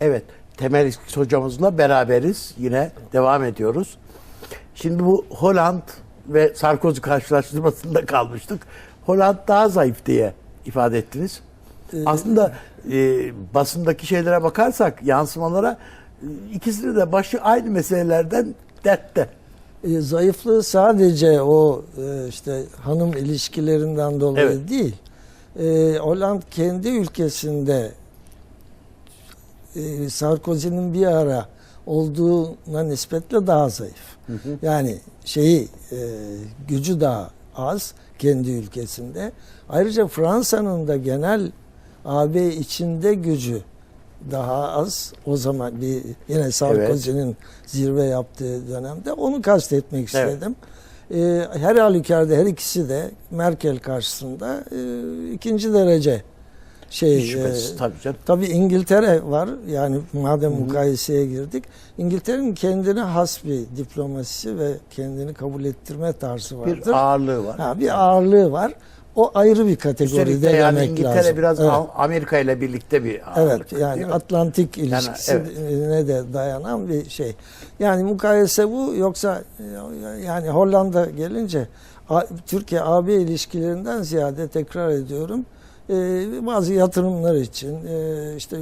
Evet, Temel İskiz hocamızla beraberiz. Yine devam ediyoruz. Şimdi bu Holland ve Sarkozy karşılaştırmasında kalmıştık. Holland daha zayıf diye ifade ettiniz. Aslında e, basındaki şeylere bakarsak, yansımalara ikisinin de başı aynı meselelerden dertte. E, zayıflığı sadece o e, işte hanım ilişkilerinden dolayı Evet. değil. E, Hollanda kendi ülkesinde e, Sarkozy'nin bir ara olduğuna nispetle daha zayıf. Yani şeyi e, gücü daha az kendi ülkesinde. Ayrıca Fransa'nın da genel AB içinde gücü daha az. O zaman bir yine Sarkozy'nin zirve yaptığı dönemde onu kastetmek Evet. istedim. E, her halükarda her ikisi de Merkel karşısında e, ikinci derece şey Hiç şüphesiz e, tabii canım. Tabii İngiltere var. Yani madem mukayeseye girdik. İngiltere'nin kendine has bir diplomasisi ve kendini kabul ettirme tarzı vardır. Bir ağırlığı var. ha, bir ağırlığı var. O ayrı bir kategoride Üstelik de yani demek İngiltere lazım. biraz evet. Am- Amerika ile birlikte bir Evet ağırlık. yani değil mi? Atlantik ilişkisine de dayanan bir şey. Yani mukayese bu yoksa yani Hollanda gelince Türkiye AB ilişkilerinden ziyade tekrar ediyorum bazı yatırımlar için e, işte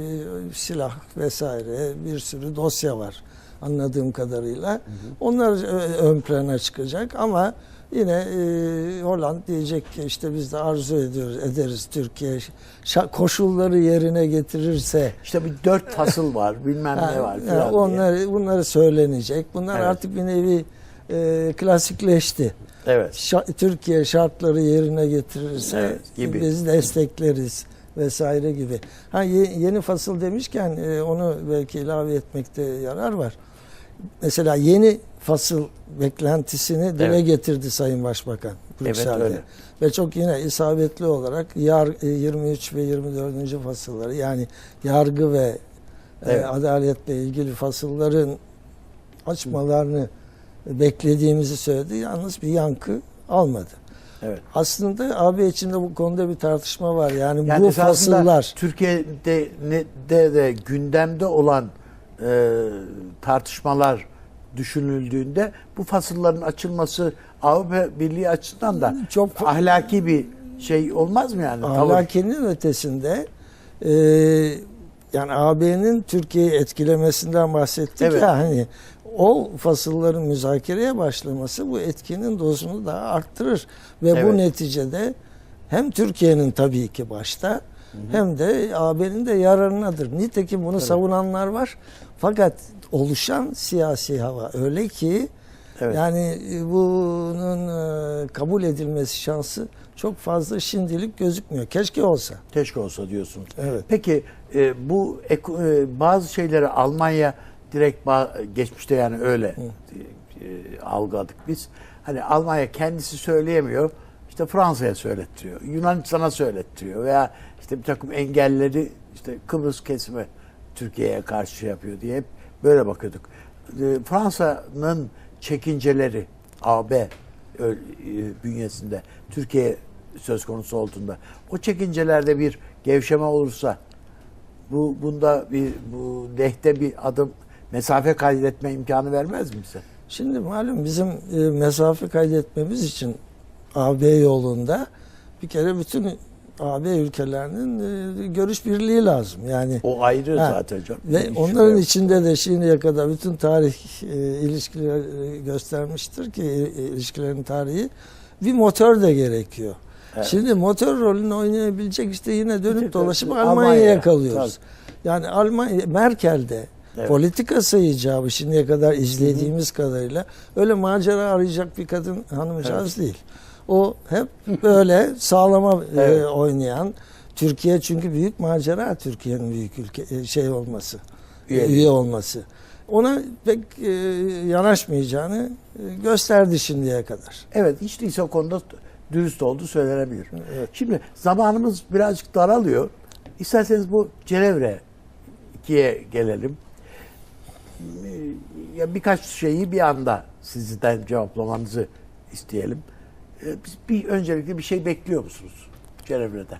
silah vesaire bir sürü dosya var anladığım kadarıyla. Onlar e, ön plana çıkacak ama yine e, Hollanda diyecek ki işte biz de arzu ediyoruz ederiz Türkiye koşulları yerine getirirse İşte bir dört fasıl var, bilmem ne var diye. onları bunları söylenecek. Bunlar Evet. artık bir nevi e, klasikleşti. Evet. Şa- Türkiye şartları yerine getirirse Evet, gibi. biz destekleriz vesaire gibi. Ha ye- yeni fasıl demişken e, onu belki ilave etmekte yarar var. Mesela yeni fasıl beklentisini dile Evet. getirdi Sayın Başbakan Brüksel'de. öyle. Ve çok yine isabetli olarak yar, e, 23 ve 24. fasılları yani yargı ve e, Evet. adaletle ilgili fasılların açmalarını beklediğimizi söyledi. Yalnız bir yankı almadı. Evet. Aslında AB içinde bu konuda bir tartışma var. Yani, Yani bu fasıllar Türkiye'de ne- de, de gündemde olan e, tartışmalar düşünüldüğünde bu fasılların açılması Avrupa Birliği açısından da Çok- ahlaki bir şey olmaz mı yani? Tavır. ahlakinin ötesinde e, yani AB'nin Türkiye'yi etkilemesinden bahsettik Evet. ya hani o fasılların müzakereye başlaması bu etkinin dozunu daha arttırır ve Evet. bu neticede hem Türkiye'nin tabii ki başta hem de AB'nin de yararınadır. Nitekim bunu savunanlar var. Fakat oluşan siyasi hava öyle ki Evet. yani e, bunun e, kabul edilmesi şansı çok fazla şimdilik gözükmüyor. Keşke olsa. Keşke olsa diyorsunuz. Evet. Peki e, bu bazı şeyleri Almanya direkt geçmişte yani öyle e, algıladık biz. Hani Almanya kendisi söyleyemiyor. işte Fransa'ya söylettiriyor. Yunanistan'a söylettiriyor veya işte bir takım engelleri işte Kıbrıs kesimi Türkiye'ye karşı şey yapıyor diye hep böyle bakıyorduk. E, Fransa'nın çekinceleri AB e, bünyesinde Türkiye söz konusu olduğunda o çekincelerde bir gevşeme olursa bu bunda bir bu lehte bir adım mesafe kaydetme imkanı vermez mi bize? Şimdi malum bizim e, mesafe kaydetmemiz için AB yolunda bir kere bütün AB ülkelerinin e, görüş birliği lazım. Yani O ayrı Ha, zaten canım. Ve şüphe onların yok. içinde de şimdiye kadar bütün tarih e, ilişkileri göstermiştir ki e, ilişkilerin tarihi bir motor da gerekiyor. Evet. Şimdi motor rolünü oynayabilecek işte yine dönüp dolaşıp Almanya, Almanya'ya kalıyoruz. tabii. Yani Almanya Merkel'de Evet. politikası icabı şimdiye kadar izlediğimiz kadarıyla öyle macera arayacak bir kadın hanımcağız değil. O hep böyle sağlama e, Evet. oynayan Türkiye çünkü büyük macera Türkiye'nin büyük ülke e, şey olması, Üye. üye, olması. Ona pek e, yanaşmayacağını e, gösterdi şimdiye kadar. Evet hiç değilse o konuda dürüst oldu söylenebilir. Evet. Şimdi zamanımız birazcık daralıyor. İsterseniz bu Cenevre 2'ye gelelim. Ee, Ya birkaç şeyi bir anda sizden cevaplamanızı isteyelim. Ee, Biz bir öncelikle bir şey bekliyor musunuz Cenevre'den?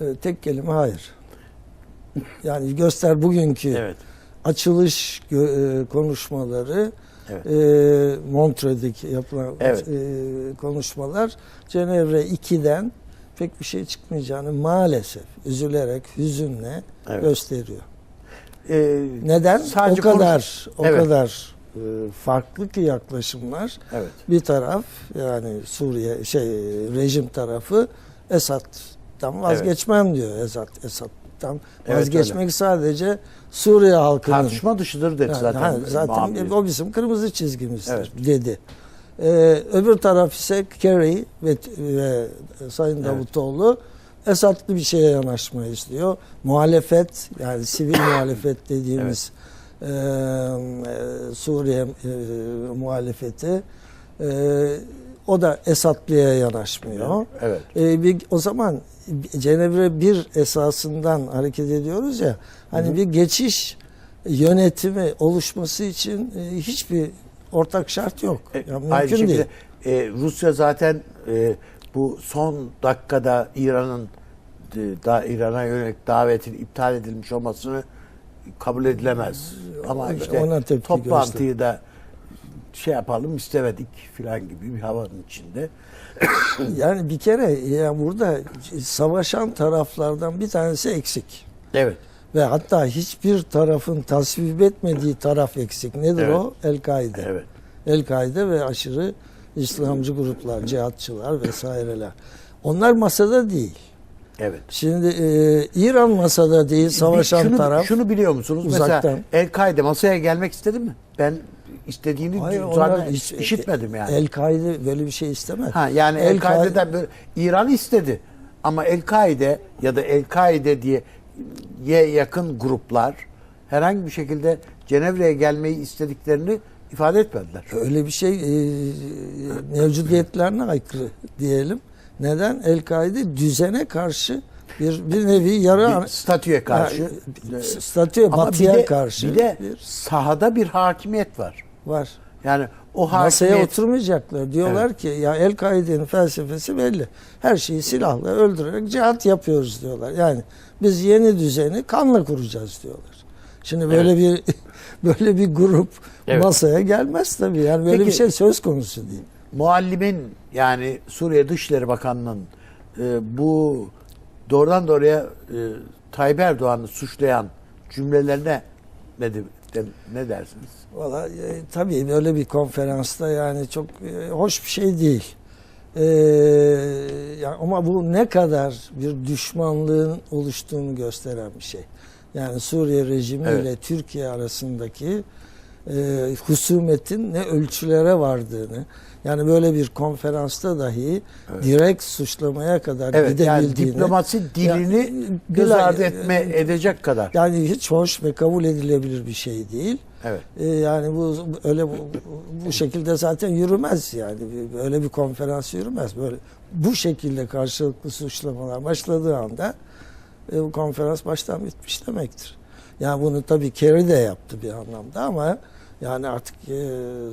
E, tek kelime hayır. Yani göster bugünkü Evet. açılış e, konuşmaları Evet. e, Montreux'deki yapılan Evet. e, konuşmalar Cenevre 2'den pek bir şey çıkmayacağını maalesef üzülerek hüzünle Evet. gösteriyor. Ee, Neden? Sadece o kadar o Evet. kadar e, farklı ki yaklaşımlar. evet. Bir taraf yani Suriye şey rejim tarafı Esad'dan vazgeçmem diyor. Esad Esad'dan Evet, vazgeçmek sadece Suriye halkının Tartışma dışıdır dedi yani, zaten. ha, zaten muhabir. o bizim kırmızı çizgimizdir Evet. dedi. Ee, öbür taraf ise Kerry ve, ve Sayın Evet. Davutoğlu Esad'lı bir şeye yanaşmayı istiyor. Muhalefet yani sivil muhalefet dediğimiz e, e, Suriye e, muhalefeti e, o da Esadlı'ya yanaşmıyor. Evet. E, bir, o zaman Cenevre 1 esasından hareket ediyoruz ya. Hani Hı bir geçiş yönetimi oluşması için e, hiçbir ortak şart yok. E, Ya Aynı mümkün şekilde değil. e, Rusya zaten e, bu son dakikada İran'ın e, da İran'a yönelik davetin iptal edilmiş olmasını kabul edilemez. Ama işte toplantıyı da şey yapalım istemedik filan gibi bir havanın içinde. Yani bir kere ya burada savaşan taraflardan bir tanesi eksik. Evet. Ve hatta hiçbir tarafın tasvip etmediği taraf eksik. Nedir Evet. o? El-Kaide. Evet. El-Kaide ve aşırı İslamcı gruplar, cihatçılar vesaireler. Onlar masada değil. Evet. Şimdi e, İran masada değil, savaşan şunu, taraf. Şunu biliyor musunuz? uzaktan. Mesela El-Kaide masaya gelmek istedi mi? Ben istediğini Hayır, zaten hiç- işitmedim yani. El-Kaide böyle bir şey istemez. Ha yani El-Kaide- El-Kaide'den böyle İran istedi. Ama El-Kaide ya da El-Kaide diye ye yakın gruplar herhangi bir şekilde Cenevre'ye gelmeyi istediklerini ifade etmediler. Öyle bir şey e, mevcudiyetlerine aykırı diyelim. Neden? El-Kaide düzene karşı bir bir nevi yarı Bir statüye karşı. Ha, statüye Ama batıya bir de, karşı bir de bir sahada bir hakimiyet var. var. Yani o Masaya hakimiyet oturmayacaklar. Diyorlar ki ya El-Kaide'nin felsefesi belli. Her şeyi silahla öldürerek cihat yapıyoruz diyorlar. Yani biz yeni düzeni kanla kuracağız diyorlar. Şimdi böyle bir böyle bir grup Evet. masaya gelmez tabii. Yani böyle Peki- bir şey söz konusu değil. muallimin yani Suriye Dışişleri Bakanı'nın e, bu doğrudan doğruya e, Tayyip Erdoğan'ı suçlayan cümlelerine ne, de- ne dersiniz? Valla e, tabii böyle bir konferansta yani çok e, hoş bir şey değil. E, yani ama bu ne kadar bir düşmanlığın oluştuğunu gösteren bir şey. Yani Suriye rejimi Evet. ile Türkiye arasındaki e, husumetin ne ölçülere vardığını yani böyle bir konferansta dahi Evet. direkt suçlamaya kadar Evet yani gidebildiğini diplomasi dilini Yani, göz bilal- ardı etme edecek kadar. yani hiç hoş ve kabul edilebilir bir şey değil. Evet. E, yani bu öyle bu, bu şekilde zaten yürümez yani öyle bir konferans yürümez böyle bu şekilde karşılıklı suçlamalar başladığı anda e, bu konferans baştan bitmiş demektir. Yani bunu tabii Kerry de yaptı bir anlamda ama yani artık e,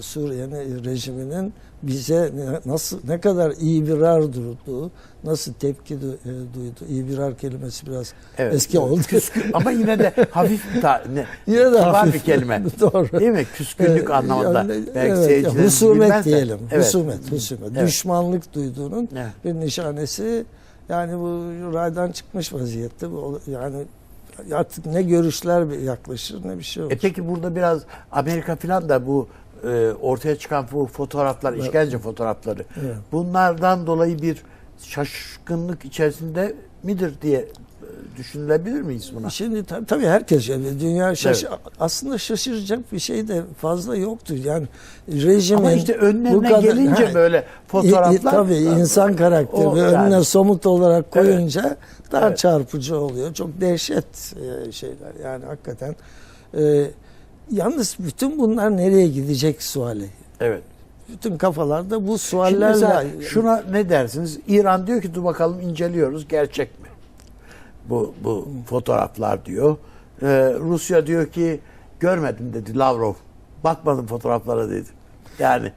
Suriye'nin rejiminin bize ne, nasıl ne kadar ibirar durduğu, nasıl tepki du- e, duydu. İbirar kelimesi biraz Evet. eski oldu. Küskün, ama yine de hafif ta, ne, Yine de hafif. bir kelime. Doğru. Değil mi? Küskünlük Ee, anlamında. yani, Belki evet, husumet bilmez de. diyelim. Evet. Husumet, husumet. Evet. Düşmanlık duyduğunun Evet. bir nişanesi. Yani bu raydan çıkmış vaziyette. Bu yani artık ne görüşler yaklaşır ne bir şey olur. E peki burada biraz Amerika falan da bu e, ortaya çıkan bu fotoğraflar, Evet. işkence fotoğrafları Evet. bunlardan dolayı bir şaşkınlık içerisinde midir diye e, düşünülebilir miyiz buna? Şimdi tab- tabii herkes yani dünya şaş aslında şaşıracak bir şey de fazla yoktu. Yani rejimin Ama işte önlerine kadar- gelince Ha, böyle fotoğraflar i- tabii insan karakteri O yani. önüne somut olarak koyunca daha Evet. çarpıcı oluyor. Çok dehşet e, şeyler. Yani hakikaten e, yalnız bütün bunlar nereye gidecek suali. Evet. Bütün kafalarda bu suallerle şuna ne dersiniz? İran diyor ki dur bakalım inceliyoruz gerçek mi? Bu bu fotoğraflar diyor. Ee, Rusya diyor ki görmedim dedi Lavrov. Bakmadım fotoğraflara dedi. Yani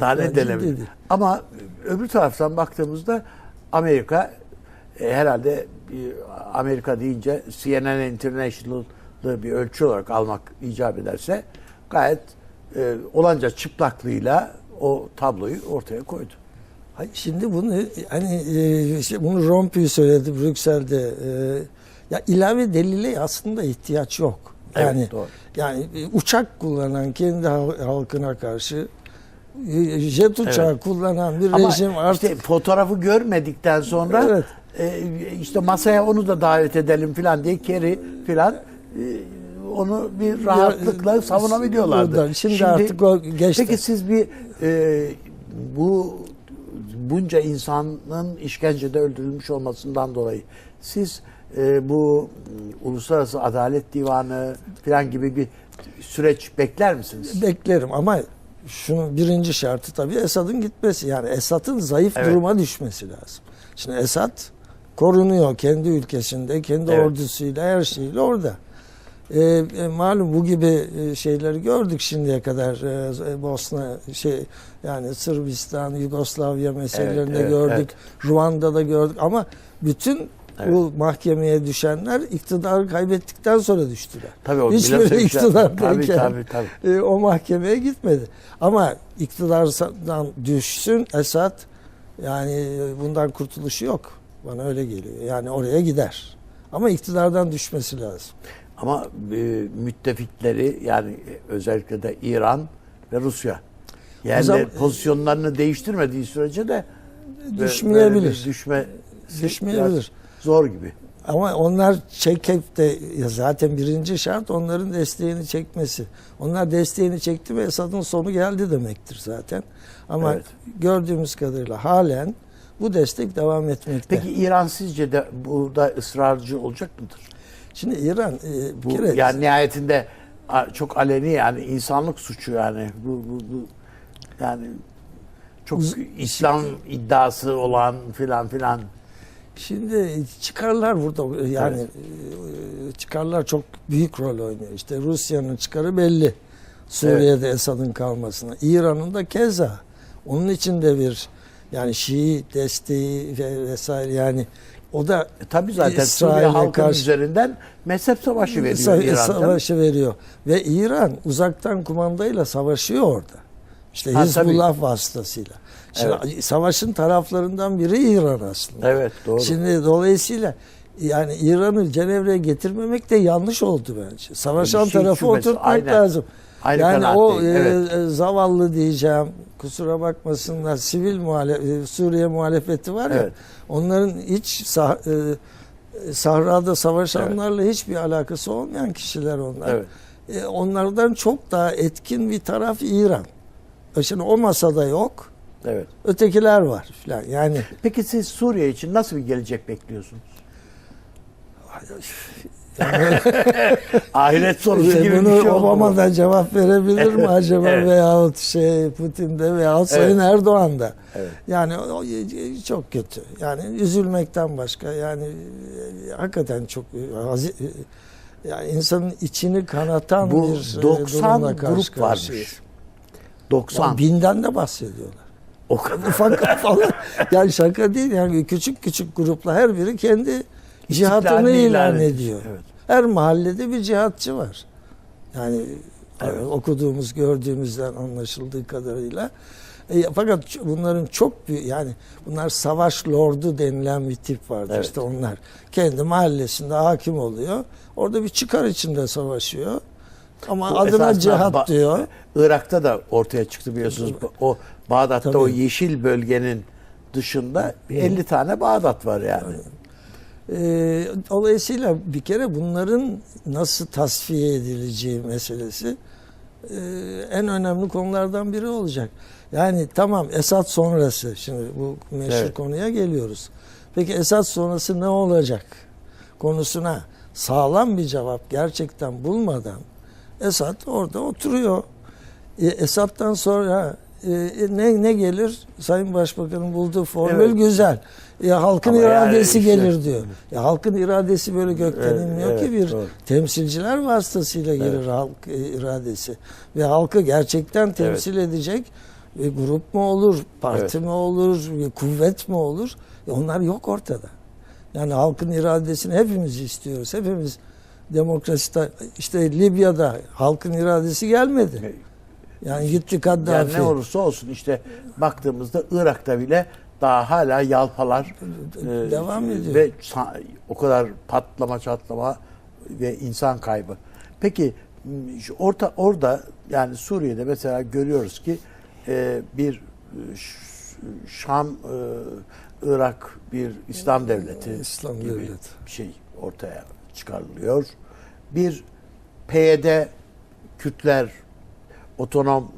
daha ne dedi. Ama öbür taraftan baktığımızda Amerika e, herhalde Amerika deyince CNN International'ı bir ölçü olarak almak icap ederse gayet e, olanca çıplaklığıyla o tabloyu ortaya koydu. Şimdi bunu hani e, işte bunu Rompuy söyledi Brüksel'de. E, ya ilave delile aslında ihtiyaç yok. Evet, Yani doğru. yani e, uçak kullanan kendi hal- halkına karşı jet uçağı Evet. kullanan bir Ama rejim artık işte fotoğrafı görmedikten sonra Evet. işte masaya onu da davet edelim falan diye Kerry falan e, onu bir rahatlıkla Ya, savunabiliyorlardı. buradan, şimdi artık o geçti. Peki siz bir e, bu bunca insanın işkencede öldürülmüş olmasından dolayı siz e, bu Uluslararası Adalet Divanı falan gibi bir süreç bekler misiniz? beklerim ama şunun birinci şartı tabii Esad'ın gitmesi. Yani Esad'ın zayıf Evet. duruma düşmesi lazım. Şimdi Esad korunuyor kendi ülkesinde, kendi Evet. ordusuyla, her şeyle orada. Ee, e, malum bu gibi e, şeyleri gördük şimdiye kadar Ee, Bosna şey yani Sırbistan, Yugoslavya meselelerinde evet, gördük. Ruanda'da gördük ama bütün Evet. bu mahkemeye düşenler iktidarı kaybettikten sonra düştüler. Tabii o Hiçbiri Milosevic- iktidardayken Tabii tabii tabii. e, o mahkemeye gitmedi. Ama iktidardan düşsün Esad yani e, bundan kurtuluşu yok. Bana öyle geliyor. Yani oraya gider. Ama iktidardan düşmesi lazım. Ama e, müttefikleri yani özellikle de İran ve Rusya yani zaman- pozisyonlarını değiştirmediği sürece de böyle Düşmeyebilir. düşme Düşmeyebilir. zor gibi. Ama onlar çekip de zaten birinci şart onların desteğini çekmesi. Onlar desteğini çekti ve Esad'ın sonu geldi demektir zaten. Ama Evet. gördüğümüz kadarıyla halen bu destek devam etmekte. Peki İran sizce de burada ısrarcı olacak mıdır? Şimdi İran e, Bu kere yani nihayetinde çok aleni yani insanlık suçu yani bu bu, bu yani çok İslam iddiası olan filan filan. Şimdi çıkarlar burada yani e, çıkarlar çok büyük rol oynuyor. İşte Rusya'nın çıkarı belli. Suriye'de Esad'ın kalmasına. İran'ın da keza. Onun için de bir yani Şii desteği ve vesaire yani o da E, tabii zaten İsrail'e Suriye halkının karşı- üzerinden mezhep savaşı veriyor sa- savaşı veriyor. Ve İran uzaktan kumandayla savaşıyor orada. İşte Ha, Hizbullah vasıtasıyla. Şimdi savaşın taraflarından biri İran aslında. Evet doğru. Şimdi dolayısıyla yani İran'ı Cenevre'ye getirmemek de yanlış oldu bence. Savaşan şey tarafı oturtmak aynen. lazım. Aynı yani o e, evet. e, zavallı diyeceğim kusura bakmasınlar sivil muhale- e, Suriye muhalefeti var ya Evet. onların hiç sah- e, sahrada savaşanlarla hiçbir alakası olmayan kişiler onlar. Evet. E, onlardan çok daha etkin bir taraf İran. E Şimdi o masada yok. Evet. Ötekiler var falan. Yani Peki siz Suriye için nasıl bir gelecek bekliyorsunuz? Ahiret sorusu gibi bunu bir şey oldu. bu. Obama'dan cevap verebilir mi acaba Evet. veyahut şey Putin'de veyahut Sayın Erdoğan'da. Evet. Yani o, çok kötü. Yani üzülmekten başka yani e, hakikaten çok e, e, yani insanın içini kanatan Bu bir e, 90 durumla karşı grup varmış. 90. Yani binden de bahsediyorlar. o kadar. Ufak falan. Yani şaka değil yani küçük küçük grupla her biri kendi cihatını ilan ediyor. Evet. Her mahallede bir cihatçı var. Yani Evet. okuduğumuz, gördüğümüzden anlaşıldığı kadarıyla. E, fakat bunların çok büyük yani bunlar savaş lordu denilen bir tip vardır. Evet. İşte onlar kendi mahallesinde hakim oluyor. Orada bir çıkar içinde savaşıyor. Ama Bu adına cihat Ba- diyor. Irak'ta da ortaya çıktı biliyorsunuz. O Bağdat'ta Tabii. o yeşil bölgenin dışında bir 50 tane Bağdat var yani. Ee, dolayısıyla bir kere bunların nasıl tasfiye edileceği meselesi e, en önemli konulardan biri olacak. Yani tamam Esad sonrası şimdi bu meşhur Evet. konuya geliyoruz. Peki Esad sonrası ne olacak konusuna sağlam bir cevap gerçekten bulmadan Esad orada oturuyor. E, Esad'dan sonra e, ne ne gelir? Sayın Başbakanın bulduğu formül Evet. güzel. Ya halkın Ama yani iradesi işte- gelir diyor. Ya halkın iradesi böyle gökten Evet, inmiyor evet, ki bir doğru. temsilciler vasıtasıyla gelir halk e, iradesi. Ve halkı gerçekten temsil edecek bir grup mu olur, parti Evet. mi olur, bir kuvvet mi olur? E, onlar yok ortada. Yani halkın iradesini hepimiz istiyoruz. Hepimiz demokraside işte Libya'da halkın iradesi gelmedi. Yani gitti Yani Kaddafi. ne olursa olsun işte baktığımızda Irak'ta bile daha hala yalpalar e, Devam ediyor. ve o kadar patlama çatlama ve insan kaybı. Peki orta orada yani Suriye'de mesela görüyoruz ki e, bir e, Şam e, Irak bir İslam devleti İslam gibi devleti. bir şey ortaya çıkarılıyor. Bir PYD Kürtler otonom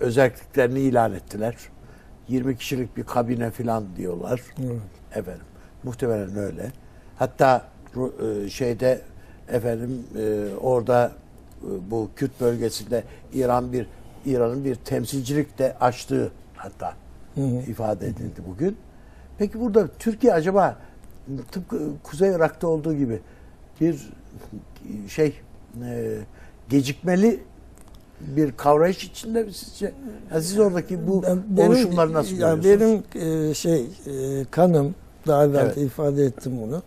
özelliklerini ilan ettiler. 20 kişilik bir kabine falan diyorlar. Evet. Efendim muhtemelen öyle. Hatta e, şeyde efendim e, orada e, bu Kürt bölgesinde İran bir İran'ın bir temsilcilik de açtığı hatta Hı hı. ifade edildi bugün. Peki burada Türkiye acaba tıpkı Kuzey Irak'ta olduğu gibi bir şey e, gecikmeli bir kavrayış içinde mi sizce? Yani siz oradaki bu Ben- oluşumları nasıl görüyorsunuz? Benim e, şey e, kanım daha evvel Evet. de ifade ettim bunu.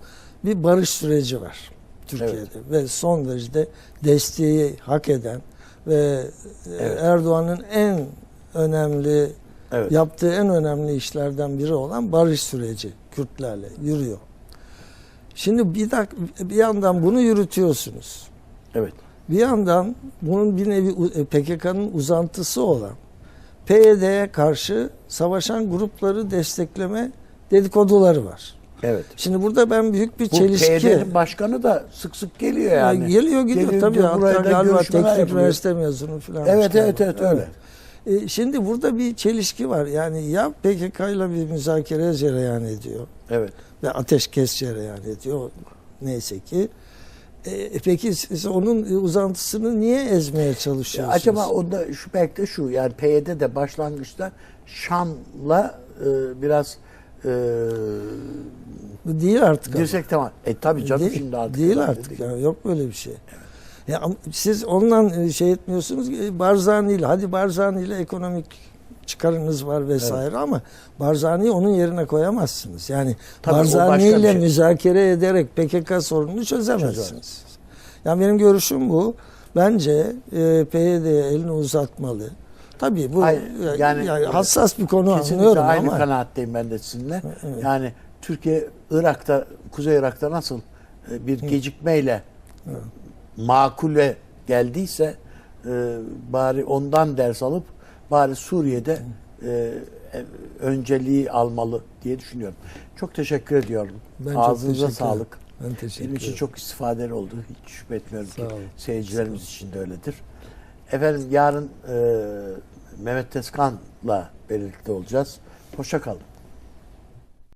Bir barış süreci var Türkiye'de ve son derece desteği hak eden ve e, Evet. Erdoğan'ın en önemli evet. yaptığı en önemli işlerden biri olan barış süreci Kürtlerle yürüyor. Şimdi bir dak bir yandan bunu yürütüyorsunuz. Evet. Bir yandan bunun bir nevi e, PKK'nın uzantısı olan PYD'ye karşı savaşan grupları destekleme dedikoduları var. Evet. Şimdi burada ben büyük bir Bu çelişki PYD'nin başkanı da sık sık geliyor yani. geliyor gidiyor Geliyor, tabii gidiyor, hatta buraya da galiba teknik üniversite mezunu falan. Evet evet evet öyle. E, şimdi burada bir çelişki var. Yani ya PKK ile bir müzakere cereyan ediyor Evet. ve ateşkes cereyan ediyor neyse ki. E, peki siz onun uzantısını niye ezmeye Ya çalışıyorsunuz? acaba onda şu belki de şu yani PYD de başlangıçta Şam'la e, biraz e, Bu değil artık. dirsek tamam. E tabii canım değil, şimdi artık. değil artık. Yani yok böyle bir şey. Ya ama siz ondan e, şey etmiyorsunuz ki Barzani ile hadi Barzani ile ekonomik çıkarınız var vesaire ama Barzani'yi onun yerine koyamazsınız. Yani Tabii Barzani ile şey. müzakere ederek PKK sorununu çözemezsiniz. Çözemez. Yani benim görüşüm bu. Bence e, PYD'ye elini uzatmalı. Tabii bu Hayır, yani, yani- yani hassas bir konu anlıyorum aynı ama kanaatteyim ben de sizinle. Evet. Yani Türkiye Irak'ta, Kuzey Irak'ta nasıl e, bir gecikmeyle makule geldiyse e, bari ondan ders alıp bari Suriye'de e, e, önceliği almalı diye düşünüyorum. Çok teşekkür ediyorum. Ben Ağzınıza teşekkür sağlık. ben teşekkür Benim için çok istifadeli oldu. Hiç şüphe etmiyorum Sağ ki olun. seyircilerimiz için de öyledir. Efendim yarın e, Mehmet Tezkan'la birlikte olacağız. Hoşça kalın.